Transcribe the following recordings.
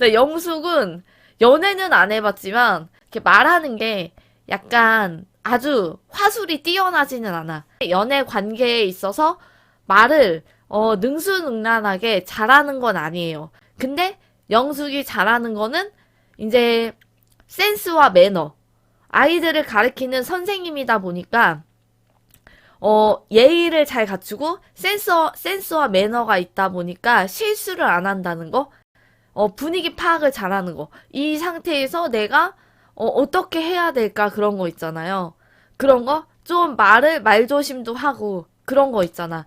근데 영숙은 연애는 안 해봤지만 이렇게 말하는 게 약간 아주 화술이 뛰어나지는 않아. 연애 관계에 있어서 말을 어, 능수능란하게 잘하는 건 아니에요. 근데 영숙이 잘하는 거는 이제 센스와 매너. 아이들을 가르치는 선생님이다 보니까 어, 예의를 잘 갖추고 센스, 센스와 매너가 있다 보니까 실수를 안 한다는 거. 어, 분위기 파악을 잘하는 거. 이 상태에서 내가 어, 어떻게 해야 될까 그런 거 있잖아요. 그런 거 좀 말을 말조심도 하고 그런 거 있잖아.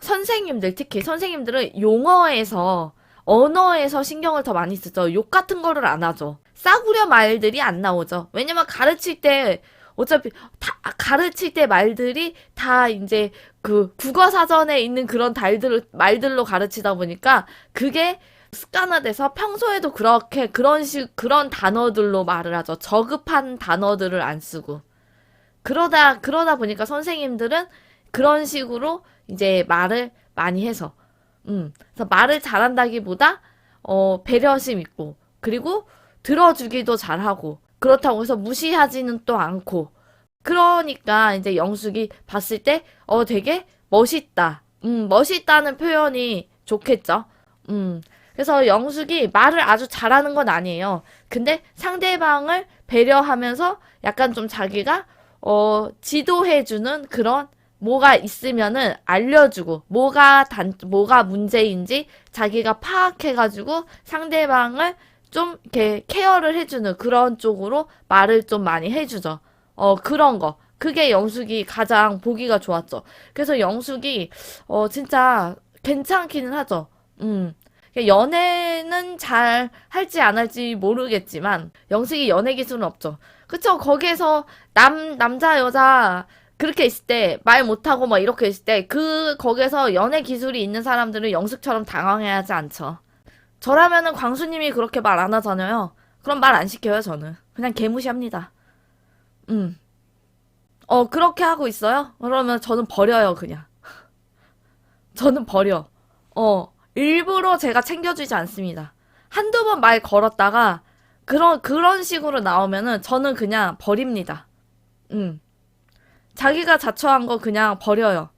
선생님들 특히 선생님들은 용어에서 언어에서 신경을 더 많이 쓰죠. 욕 같은 거를 안 하죠. 싸구려 말들이 안 나오죠. 왜냐면 가르칠 때 어차피 다 가르칠 때 말들이 다 이제 그 국어 사전에 있는 그런 달들 말들로 가르치다 보니까 그게 습관화돼서 평소에도 그렇게 그런 식 그런 단어들로 말을 하죠. 저급한 단어들을 안 쓰고. 그러다 그러다 보니까 선생님들은 그런 식으로 이제 말을 많이 해서 음 그래서 말을 잘한다기보다 어 배려심 있고 그리고 들어주기도 잘하고 그렇다고 해서 무시하지는 또 않고. 그러니까 이제 영숙이 봤을 때 어 되게 멋있다. 음 멋있다는 표현이 좋겠죠? 음 그래서 영숙이 말을 아주 잘하는 건 아니에요 근데 상대방을 배려하면서 약간 좀 자기가 어 지도해주는 그런 뭐가 있으면은 알려주고 뭐가 단 뭐가 문제인지 자기가 파악해가지고 상대방을 좀 이렇게 케어를 해주는 그런 쪽으로 말을 좀 많이 해주죠. 어 그런 거 그게 영숙이 가장 보기가 좋았죠. 그래서 영숙이 어 진짜 괜찮기는 하죠. 음. 연애는 잘 할지 안 할지 모르겠지만 영숙이 연애 기술은 없죠. 그쵸? 거기에서 남 남자 여자 그렇게 있을 때 말 못하고 막 이렇게 있을 때 그 거기에서 연애 기술이 있는 사람들은 영숙처럼 당황해야 하지 않죠. 저라면은 광수님이 그렇게 말 안 하잖아요. 그럼 말 안 시켜요, 저는. 그냥 개무시합니다. 음. 어, 그렇게 하고 있어요? 그러면 저는 버려요, 그냥. 저는 버려. 어, 일부러 제가 챙겨주지 않습니다. 한두 번 말 걸었다가, 그런, 그런 식으로 나오면은 저는 그냥 버립니다. 음. 자기가 자처한 거 그냥 버려요.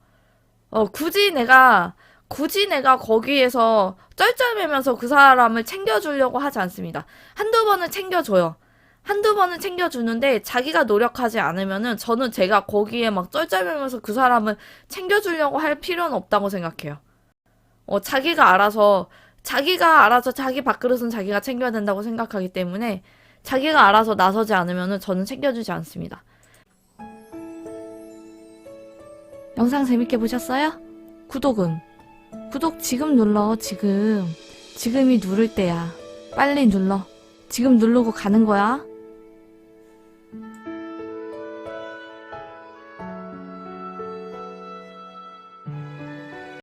어, 굳이 내가, 굳이 내가 거기에서 쩔쩔매면서 그 사람을 챙겨주려고 하지 않습니다. 한두 번은 챙겨줘요. 한두 번은 챙겨주는데 자기가 노력하지 않으면은 저는 제가 거기에 막 쩔쩔매면서 그 사람을 챙겨주려고 할 필요는 없다고 생각해요. 어, 자기가 알아서, 자기가 알아서 자기 밥그릇은 자기가 챙겨야 된다고 생각하기 때문에 자기가 알아서 나서지 않으면은 저는 챙겨주지 않습니다. 영상 재밌게 보셨어요? 구독은? 구독 지금 눌러, 지금. 지금이 누를 때야. 빨리 눌러. 지금 누르고 가는 거야.